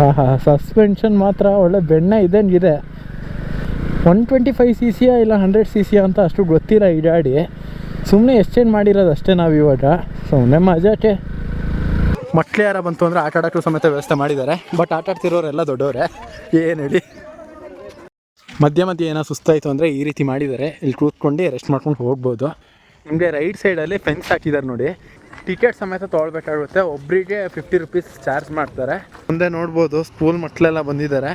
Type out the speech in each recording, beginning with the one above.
ಆಹಾ ಸಸ್ಪೆನ್ಷನ್ ಮಾತ್ರ ಒಳ್ಳೆ ಬೆಣ್ಣೆ ಇದೆ ಒನ್ ಟ್ವೆಂಟಿ ಫೈವ್ ಸಿ ಸಿಯ ಇಲ್ಲ ಹಂಡ್ರೆಡ್ ಸಿ ಸಿಯ ಅಂತ ಅಷ್ಟು ಗೊತ್ತಿಲ್ಲ ಈ ಗಾಡಿ. ಸುಮ್ಮನೆ ಎಕ್ಸ್ಚೇಂಜ್ ಮಾಡಿರೋದು ಅಷ್ಟೇ ನಾವು ಇವಾಗ. ಸುಮ್ಮನೆ ಮಜಾಕೆ. ಮಕ್ಳು ಯಾರ ಬಂತು ಅಂದರೆ ಆಟ ಆಡೋಕ್ಕೂ ಸಮೇತ ವ್ಯವಸ್ಥೆ ಮಾಡಿದ್ದಾರೆ. ಬಟ್ ಆಟ ಆಡ್ತಿರೋರೆಲ್ಲ ದೊಡ್ಡವರೇ. ಏನು ಹೇಳಿ? ಮಧ್ಯ ಮಧ್ಯೆ ಏನೋ ಸುಸ್ತಾಯಿತು ಅಂದರೆ ಈ ರೀತಿ ಮಾಡಿದ್ದಾರೆ. ಇಲ್ಲಿ ಕೂತ್ಕೊಂಡು ರೆಸ್ಟ್ ಮಾಡ್ಕೊಂಡು ಹೋಗ್ಬೋದು. ನಿಮಗೆ ರೈಟ್ ಸೈಡಲ್ಲಿ ಫೆನ್ಸ್ ಹಾಕಿದ್ದಾರೆ ನೋಡಿ. ಟಿಕೆಟ್ ಸಮೇತ ತೊಗೊಳ್ಬೇಕಾಗುತ್ತೆ. ಒಬ್ಬರಿಗೆ ಫಿಫ್ಟಿ ರುಪೀಸ್ ಚಾರ್ಜ್ ಮಾಡ್ತಾರೆ. ಮುಂದೆ ನೋಡ್ಬೋದು ಸ್ಕೂಲ್ ಮಕ್ಕಳೆಲ್ಲ ಬಂದಿದ್ದಾರೆ.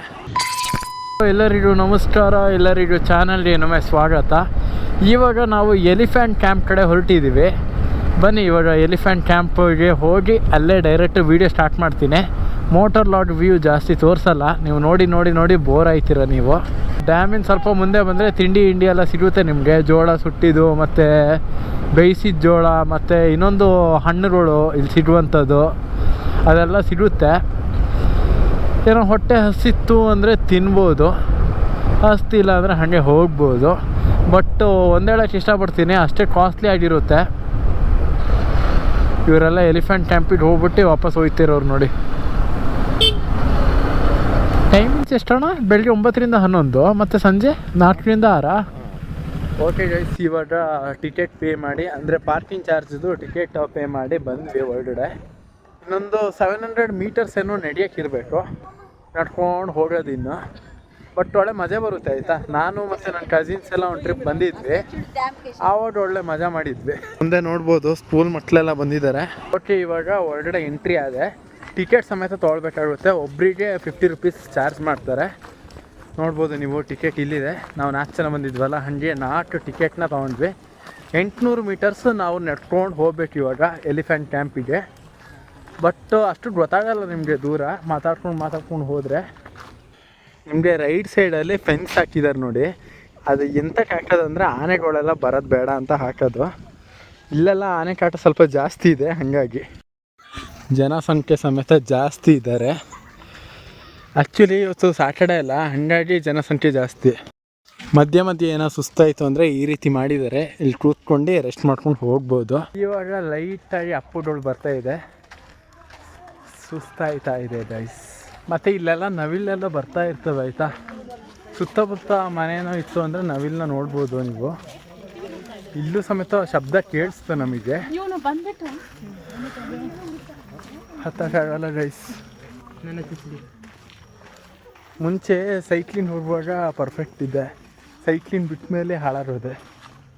ಎಲ್ಲರಿಗೂ ನಮಸ್ಕಾರ ಎಲ್ಲರಿಗೂ ಚಾನಲ್ಗೆ ನಮಗೆ ಸ್ವಾಗತ. ಇವಾಗ ನಾವು ಎಲಿಫ್ಯಾಂಟ್ ಕ್ಯಾಂಪ್ ಕಡೆ ಹೊರಟಿದ್ದೀವಿ ಬನ್ನಿ ಇವಾಗ ಎಲಿಫ್ಯಾಂಟ್ ಕ್ಯಾಂಪ್ಗೆ ಹೋಗಿ ಅಲ್ಲೇ ಡೈರೆಕ್ಟ್ ವೀಡಿಯೋ ಸ್ಟಾರ್ಟ್ ಮಾಡ್ತೀನಿ. ಮೋಟರ್ ಲಾಡ್ ವ್ಯೂ ಜಾಸ್ತಿ ತೋರಿಸಲ್ಲ. ನೀವು ನೋಡಿ ನೋಡಿ ನೋಡಿ ಬೋರ್ ಆಯ್ತೀರ ನೀವು. ಡ್ಯಾಮಿನ ಸ್ವಲ್ಪ ಮುಂದೆ ಬಂದರೆ ತಿಂಡಿ ಇಂಡಿ ಎಲ್ಲ ಸಿಗುತ್ತೆ ನಿಮಗೆ. ಜೋಳ ಸುಟ್ಟಿದ್ದು, ಮತ್ತು ಬೇಯಿಸಿದ ಜೋಳ, ಮತ್ತು ಇನ್ನೊಂದು ಹಣ್ಣುಗಳು ಇಲ್ಲಿ ಸಿಗುವಂಥದ್ದು, ಅದೆಲ್ಲ ಸಿಗುತ್ತೆ. ಏನೋ ಹೊಟ್ಟೆ ಹಸಿತ್ತು ಅಂದರೆ ತಿನ್ಬೋದು. ಹಸ್ತಿಲ್ಲ ಅಂದರೆ ಹಾಗೆ ಹೋಗ್ಬೋದು. ಬಟ್ ಒಂದೇಳಕ್ಕೆ ಇಷ್ಟಪಡ್ತೀನಿ, ಅಷ್ಟೇ ಕಾಸ್ಟ್ಲಿ ಆಗಿರುತ್ತೆ. ಇವರೆಲ್ಲ ಎಲಿಫೆಂಟ್ ಟ್ಯಾಂಪಿಗೆ ಹೋಗ್ಬಿಟ್ಟು ವಾಪಸ್ ಹೋಗ್ತಿರೋರು ನೋಡಿ. ಟೈಮಿಂಗ್ಸ್ ಎಷ್ಟಣ್ಣ? ಬೆಳಿಗ್ಗೆ ಒಂಬತ್ತರಿಂದ ಹನ್ನೊಂದು, ಮತ್ತು ಸಂಜೆ ನಾಲ್ಕರಿಂದ ಆರಾ. ಓಕೆ ಗೈಸ್ ಇವಾಗ ಟಿಕೆಟ್ ಪೇ ಮಾಡಿ, ಅಂದರೆ ಪಾರ್ಕಿಂಗ್ ಚಾರ್ಜ್ದು ಟಿಕೆಟ್ ಪೇ ಮಾಡಿ ಬಂದ್ವಿ ಹೊರಗಡೆ ಇನ್ನೊಂದು ಸೆವೆನ್ ಹಂಡ್ರೆಡ್ ಮೀಟರ್ಸ್ ಏನೋ ನಡೆಯೋಕ್ಕಿರಬೇಕು ನಡ್ಕೊಂಡು ಹೋಗೋದು ಇನ್ನು. ಬಟ್ ಒಳ್ಳೆ ಮಜಾ ಬರುತ್ತೆ ಆಯಿತಾ? ನಾನು ಮತ್ತು ನನ್ನ ಕಸಿನ್ಸ್ ಎಲ್ಲ ಒಂದು ಟ್ರಿಪ್ ಬಂದಿದ್ವಿ. ಆವಾಗ ಒಳ್ಳೆ ಮಜಾ ಮಾಡಿದ್ವಿ. ಮುಂದೆ ನೋಡ್ಬೋದು ಸ್ಕೂಲ್ ಮಕ್ಕಳೆಲ್ಲ ಬಂದಿದ್ದಾರೆ. ಓಕೆ ಇವಾಗ ಹೊರಗಡೆ ಎಂಟ್ರಿ ಆದೆ. ಟಿಕೆಟ್ ಸಮೇತ ತೊಗೊಳ್ಬೇಕಾಗುತ್ತೆ ಒಬ್ಬರಿಗೆ ಫಿಫ್ಟಿ ರುಪೀಸ್ ಚಾರ್ಜ್ ಮಾಡ್ತಾರೆ. ನೋಡ್ಬೋದು ನೀವು ಟಿಕೆಟ್ ಇಲ್ಲಿದೆ. ನಾವು ನಾಲ್ಕು ಜನ ಬಂದಿದ್ವಲ್ಲ, ಹಾಗೆ ನಾಲ್ಕು ಟಿಕೆಟ್ನ ತೊಗೊಂಡ್ವಿ. ಎಂಟುನೂರು ಮೀಟರ್ಸ್ ನಾವು ನಡ್ಕೊಂಡು ಹೋಗ್ಬೇಕು ಇವಾಗ ಎಲಿಫೆಂಟ್ ಕ್ಯಾಂಪಿಗೆ ಬಟ್ ಅಷ್ಟು ಗೊತ್ತಾಗಲ್ಲ ನಿಮಗೆ ದೂರ, ಮಾತಾಡ್ಕೊಂಡು ಮಾತಾಡ್ಕೊಂಡು ಹೋದರೆ. ನಿಮಗೆ ರೈಟ್ ಸೈಡಲ್ಲಿ ಫೆನ್ಸ್ ಹಾಕಿದ್ದಾರೆ ನೋಡಿ. ಅದು ಎಂತಕ್ಕೆ ಅಂದರೆ ಆನೆಗಳೆಲ್ಲ ಬರೋದು ಬೇಡ ಅಂತ ಹಾಕೋದು. ಇಲ್ಲೆಲ್ಲ ಆನೆ ಕಾಟ ಸ್ವಲ್ಪ ಜಾಸ್ತಿ ಇದೆ, ಹಾಗಾಗಿ. ಜನಸಂಖ್ಯೆ ಸಮೇತ ಜಾಸ್ತಿ ಇದ್ದಾರೆ. ಆ್ಯಕ್ಚುಲಿ ಇವತ್ತು ಸ್ಯಾಟರ್ಡೆ ಅಲ್ಲ ಹಾಗಾಗಿ ಜನಸಂಖ್ಯೆ ಜಾಸ್ತಿ. ಮಧ್ಯ ಮಧ್ಯೆ ಏನೋ ಸುಸ್ತಾಯಿತು ಅಂದರೆ ಈ ರೀತಿ ಮಾಡಿದ್ದಾರೆ. ಇಲ್ಲಿ ಕೂತ್ಕೊಂಡು ರೆಸ್ಟ್ ಮಾಡ್ಕೊಂಡು ಹೋಗ್ಬೋದು. ಇವಾಗ ಲೈಟಾಗಿ ಅಪ್ಪುಗಳು ಬರ್ತಾ ಇದೆ. ಸುಸ್ತಾಯ್ತಾ ಇದೆ ಗೈಸ್ ಮತ್ತು ಇಲ್ಲೆಲ್ಲ ನವಿಲೆಲ್ಲ ಬರ್ತಾ ಇರ್ತವೆ ಆಯಿತಾ? ಸುತ್ತಮುತ್ತ ಮನೇನೋ ಇತ್ತು ಅಂದರೆ ನವಿಲನ್ನ ನೋಡ್ಬೋದು ನೀವು. ಇಲ್ಲೂ ಸಮೇತ ಶಬ್ದ ಕೇಳಿಸ್ತು ನಮಗೆ. ಹತ್ತಕ್ಕಾಗಲ್ಲ ಗೈಸ್ ಮುಂಚೆ ಸೈಕ್ಲಿನ್ ಹೋಗುವಾಗ ಪರ್ಫೆಕ್ಟ್ ಇದೆ. ಸೈಕ್ಲಿನ್ ಬಿಟ್ಟ ಮೇಲೆ ಹಾಳಾರೋದೆ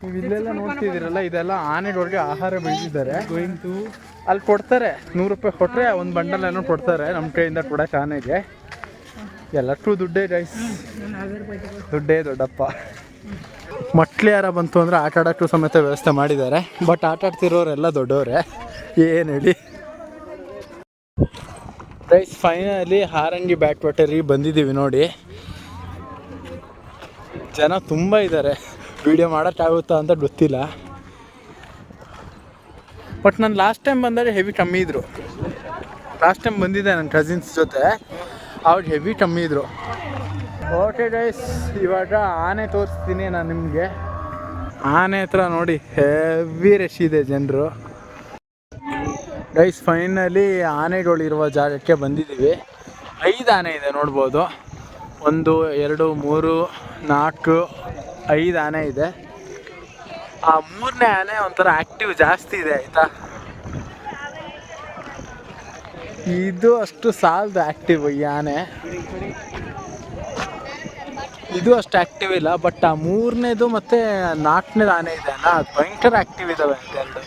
ನೀವು ಇಲ್ಲೆಲ್ಲ ನೋಡ್ತಿದ್ದೀರಲ್ಲ ಇದೆಲ್ಲ ಆನೆಗಳಿಗೆ ಆಹಾರ ಬೆಳೆದಿದ್ದಾರೆ. ಗೋಯಿಂಗ್ ಟು ಅಲ್ಲಿ ಕೊಡ್ತಾರೆ. ನೂರು ರೂಪಾಯಿ ಕೊಟ್ಟರೆ ಒಂದು ಬಂಡಲ್ ಏನೋ ಕೊಡ್ತಾರೆ ನಮ್ಮ ಕೈಯಿಂದ ಕೊಡೋಕೆ ಆನೆಗೆ. ಎಲ್ಲಕ್ಕೂ ದುಡ್ಡೇ ಗೈಸ್ ದುಡ್ಡೇ ದೊಡ್ಡಪ್ಪ. ಮಕ್ಳು ಯಾರ ಬಂತು ಅಂದರೆ ಆಟ ಆಡೋಕ್ಕೂ ಸಮೇತ ವ್ಯವಸ್ಥೆ ಮಾಡಿದ್ದಾರೆ. ಬಟ್ ಆಟಾಡ್ತಿರೋರೆಲ್ಲ ದೊಡ್ಡವರೇ. ಏನು ಹೇಳಿ? ರೈಸ್ ಫೈನಲಿ ಹಾರಂಗಿ ಬ್ಯಾಕ್ ವಾಟರಿಗೆ ಬಂದಿದ್ದೀವಿ ನೋಡಿ. ಜನ ತುಂಬ ಇದ್ದಾರೆ. ವಿಡಿಯೋ ಮಾಡೋಕ್ಕಾಗುತ್ತಾ ಅಂತ ಗೊತ್ತಿಲ್ಲ. ಬಟ್ ನಾನು ಲಾಸ್ಟ್ ಟೈಮ್ ಬಂದರೆ ಹೆವಿ ಕಮ್ಮಿ ಇದ್ದರು ಲಾಸ್ಟ್ ಟೈಮ್ ಬಂದಿದ್ದೆ ನನ್ನ ಕಸಿನ್ಸ್ ಜೊತೆ. ಅವ್ರು ಹೆವಿ ಕಮ್ಮಿ ಇದ್ದರು ಓಕೆ ಗೈಸ್ ಇವಾಗ ಆನೆ ತೋರಿಸ್ತೀನಿ ನಾನು ನಿಮಗೆ. ಆನೆ ಹತ್ರ ನೋಡಿ ಹೆವಿ ರಶ್ ಇದೆ ಜನರು. ಗೈಸ್ ಫೈನಲಿ ಆನೆಗಳಿರುವ ಜಾಗಕ್ಕೆ ಬಂದಿದ್ದೀವಿ. ಐದು ಆನೆ ಇದೆ ನೋಡ್ಬೋದು. ಒಂದು, ಎರಡು, ಮೂರು, ನಾಲ್ಕು, ಐದು ಆನೆ ಇದೆ. ಆ ಮೂರನೇ ಆನೆ ಒಂಥರ ಆ್ಯಕ್ಟಿವ್ ಜಾಸ್ತಿ ಇದೆ, ಆಯಿತಾ? ಇದು ಅಷ್ಟು ಸಾಲದು ಆ್ಯಕ್ಟಿವ್ ಈ ಆನೆ. ಇದು ಅಷ್ಟು ಆ್ಯಕ್ಟಿವ್ ಇಲ್ಲ ಬಟ್ ಆ ಮೂರನೇದು ಮತ್ತು ನಾಲ್ಕನೇದು ಆನೆ ಇದೆ ಅಲ್ಲ ಭಯಂಕರ ಆಕ್ಟಿವ್ ಇದ್ದಾವೆ ಅಂತ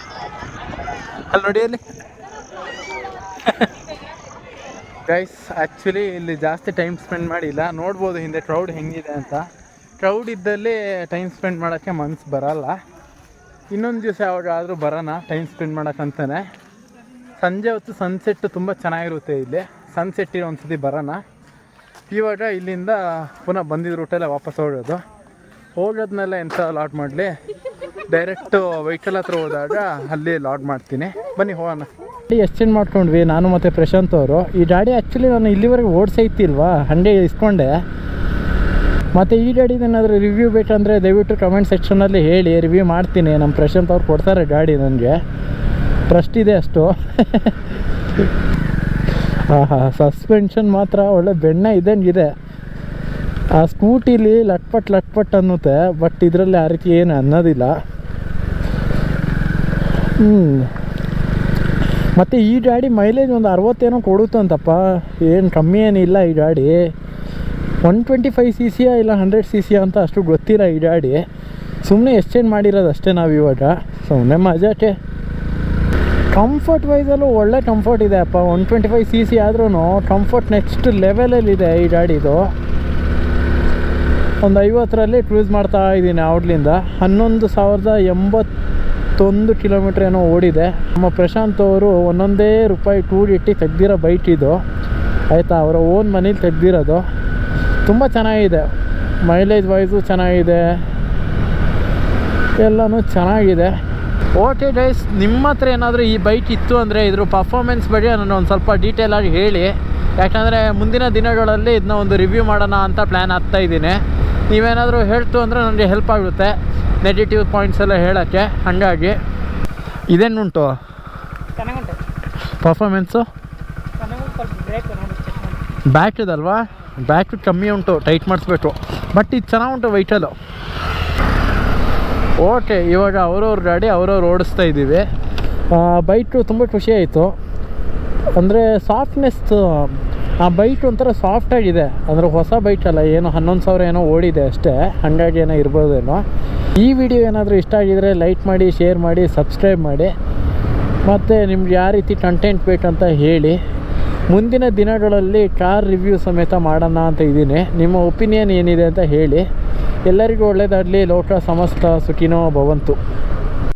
ಅಲ್ಲಿ ನೋಡಿ ಅಲ್ಲಿ. ಗೈಸ್ ಆ್ಯಕ್ಚುಲಿ ಇಲ್ಲಿ ಜಾಸ್ತಿ ಟೈಮ್ ಸ್ಪೆಂಡ್ ಮಾಡಿಲ್ಲ. ನೋಡ್ಬೋದು ಹಿಂದೆ ಕ್ರೌಡ್ ಹೆಂಗಿದೆ ಅಂತ. ಕ್ರೌಡ್ ಇದ್ದಲ್ಲಿ ಟೈಮ್ ಸ್ಪೆಂಡ್ ಮಾಡೋಕ್ಕೆ ಮನ್ಸು ಬರಲ್ಲ. ಇನ್ನೊಂದು ದಿವಸ ಯಾವಾಗಾದರೂ ಬರೋಣ ಟೈಮ್ ಸ್ಪೆಂಡ್ ಮಾಡೋಕ್ಕಂತಾನೆ. ಸಂಜೆ ಹೊತ್ತು ಸನ್ಸೆಟ್ಟು ತುಂಬ ಚೆನ್ನಾಗಿರುತ್ತೆ ಇಲ್ಲಿ. ಸನ್ಸೆಟ್ ಇರೋ ಒಂದ್ಸತಿ ಬರೋಣ. ಇವಾಗ ಇಲ್ಲಿಂದ ಪುನಃ ಬಂದಿದ್ದ ರೂಟಲ್ಲೇ ವಾಪಸ್ ಹೋಗೋದು. ಹೋಗೋದ್ಮೇಲೆ ಎಂಥ ಲಾಡ್ ಮಾಡಲಿ? ಡೈರೆಕ್ಟು ವೆಹಿಕಲ್ ಹತ್ರ ಹೋದಾಗ ಅಲ್ಲಿ ಲಾಡ್ ಮಾಡ್ತೀನಿ. ಬನ್ನಿ, ಹೋಗೋಣ. ಎಕ್ಸ್ಚೇಂಜ್ ಮಾಡ್ಕೊಂಡ್ವಿ, ನಾನು ಮತ್ತು ಪ್ರಶಾಂತ್ ಅವರು. ಈ ಗಾಡಿ ಆ್ಯಕ್ಚುಲಿ ನಾನು ಇಲ್ಲಿವರೆಗೆ ಓಡಿಸೈತಿಲ್ವಾ ಹಂಡೆ ಇಸ್ಕೊಂಡೆ. ಮತ್ತು ಈ ಗಾಡಿದೇನಾದರೂ ರಿವ್ಯೂ ಬೇಕಂದರೆ ದಯವಿಟ್ಟು ಕಮೆಂಟ್ ಸೆಕ್ಷನಲ್ಲಿ ಹೇಳಿ ರಿವ್ಯೂ ಮಾಡ್ತೀನಿ. ನಮ್ಮ ಪ್ರಶಾಂತ್ ಅವ್ರು ಕೊಡ್ತಾರೆ ಗಾಡಿ ನನಗೆ. ಟ್ರಸ್ಟ್ ಇದೆ ಅಷ್ಟು. ಹಾಂ ಹಾಂ ಸಸ್ಪೆನ್ಷನ್ ಮಾತ್ರ ಒಳ್ಳೆ ಬೆಣ್ಣೆ ಇದ್ದಂಗಿದೆ ಆ ಸ್ಕೂಟಿಲಿ ಲಟ್ಪಟ್ ಲಟ್ಪಟ್ ಅನ್ನುತ್ತೆ ಬಟ್ ಇದರಲ್ಲಿ ಆ ರೀತಿ ಏನು ಅನ್ನೋದಿಲ್ಲ. ಹ್ಞೂ ಮತ್ತು ಈ ಗಾಡಿ ಮೈಲೇಜ್ ಒಂದು ಅರವತ್ತೇನೋ ಕೊಡುತ್ತಂತಪ್ಪ ಏನು ಕಮ್ಮಿ ಏನಿಲ್ಲ ಈ ಗಾಡಿ. ಒನ್ ಟ್ವೆಂಟಿ ಫೈವ್ ಸಿ ಸಿಯ ಇಲ್ಲ ಹಂಡ್ರೆಡ್ ಸಿ ಸಿಯ ಅಂತ ಅಷ್ಟು ಗೊತ್ತಿರ ಈ ಗಾಡಿ. ಸುಮ್ಮನೆ ಎಕ್ಸ್ಚೇಂಜ್ ಮಾಡಿರೋದು ಅಷ್ಟೇ ನಾವು ಇವಾಗ. ಸುಮ್ಮನೆ ಮಜಾಕೆ ಕಂಫರ್ಟ್ ವೈಸಲ್ಲೂ ಒಳ್ಳೆ ಕಂಫರ್ಟ್ ಇದೆ ಅಪ್ಪ. One twenty five C C ಆದ್ರೂ ಕಂಫರ್ಟ್ ನೆಕ್ಸ್ಟ್ ಲೆವೆಲಲ್ಲಿದೆ ಈ ಗಾಡಿದು. ಒಂದು ಐವತ್ತರಲ್ಲಿ ಕ್ರೂಸ್ ಮಾಡ್ತಾ ಇದ್ದೀನಿ ಔಟ್ಲಿಂದ ಹನ್ನೊಂದು ಸಾವಿರದ ಎಂಬತ್ತೊಂದು ಕಿಲೋಮೀಟ್ರ್ ಏನೋ ಓಡಿದೆ. ನಮ್ಮ ಪ್ರಶಾಂತ್ ಅವರು ಒಂದೊಂದೇ ರೂಪಾಯಿ ಟೂಡಿಟ್ಟು ತೆಗ್ದಿರೋ ಬೈಕ್ ಇದು. ಆಯಿತಾ, ಅವರ ಓನ್ ಮನೇಲಿ ತೆಗ್ದಿರೋದು. ತುಂಬ ಚೆನ್ನಾಗಿದೆ. ಮೈಲೇಜ್ ವೈಸು ಚೆನ್ನಾಗಿದೆ. ಎಲ್ಲನೂ ಚೆನ್ನಾಗಿದೆ. ಓಕೆ ಡೈಸ್ ನಿಮ್ಮ ಹತ್ರ ಏನಾದರೂ ಈ ಬೈಕ್ ಇತ್ತು ಅಂದರೆ ಇದ್ರ ಪರ್ಫಾರ್ಮೆನ್ಸ್ ಬಗ್ಗೆ ನಾನು ಒಂದು ಸ್ವಲ್ಪ ಡೀಟೇಲಾಗಿ ಹೇಳಿ. ಯಾಕಂದರೆ ಮುಂದಿನ ದಿನಗಳಲ್ಲಿ ಇದನ್ನ ಒಂದು ರಿವ್ಯೂ ಮಾಡೋಣ ಅಂತ ಪ್ಲ್ಯಾನ್ ಆಗ್ತಾ ಇದ್ದೀನಿ. ನೀವೇನಾದರೂ ಹೇಳ್ತು ಅಂದರೆ ನನಗೆ ಹೆಲ್ಪ್ ಆಗುತ್ತೆ. ನೆಗೆಟಿವ್ ಪಾಯಿಂಟ್ಸ್ ಎಲ್ಲ ಹೇಳೋಕ್ಕೆ ಹಾಗಾಗಿ ಇದೇನುಂಟು? ಪರ್ಫಾಮೆನ್ಸು ಬ್ಯಾಕ್ ಇದಲ್ವಾ? ಬ್ಯಾಕ್ ಕಮ್ಮಿ ಉಂಟು ಟೈಟ್ ಮಾಡಿಸ್ಬೇಕು. ಬಟ್ ಇದು ಚೆನ್ನಾಗುಂಟು ವೆಹಿಕಲ್ಲು ಓಕೆ ಇವಾಗ ಅವ್ರವ್ರ ಗಾಡಿ ಅವ್ರವ್ರು ಓಡಿಸ್ತಾ ಇದ್ದೀವಿ. ಬೈಕು ತುಂಬ ಖುಷಿ ಆಯಿತು. ಅಂದರೆ ಸಾಫ್ಟ್ನೆಸ್ ಆ ಬೈಕ್ ಒಂಥರ ಸಾಫ್ಟಾಗಿದೆ ಅಂದರೆ ಹೊಸ ಬೈಕ್ ಅಲ್ಲ, ಏನು ಹನ್ನೊಂದು ಸಾವಿರ ಏನೋ ಓಡಿದೆ ಅಷ್ಟೇ. ಹಾಗಾಗಿ ಏನೋ ಇರ್ಬೋದೇನೋ. ಈ ವಿಡಿಯೋ ಏನಾದರೂ ಇಷ್ಟ ಆಗಿದರೆ ಲೈಕ್ ಮಾಡಿ ಶೇರ್ ಮಾಡಿ ಸಬ್ಸ್ಕ್ರೈಬ್ ಮಾಡಿ. ಮತ್ತು ನಿಮ್ಗೆ ಯಾವ ರೀತಿ ಕಂಟೆಂಟ್ ಬೇಕಂತ ಹೇಳಿ. ಮುಂದಿನ ದಿನಗಳಲ್ಲಿ ಕಾರ್ ರಿವ್ಯೂ ಸಮೇತ ಮಾಡೋಣ ಅಂತ ಇದ್ದೀನಿ. ನಿಮ್ಮ ಒಪಿನಿಯನ್ ಏನಿದೆ ಅಂತ ಹೇಳಿ. ಎಲ್ಲರಿಗೂ ಒಳ್ಳೆಯದಾಗಲಿ ಲೋಕ, ಸಮಸ್ತ, ಸುಖಿನೋ, ಭವಂತು.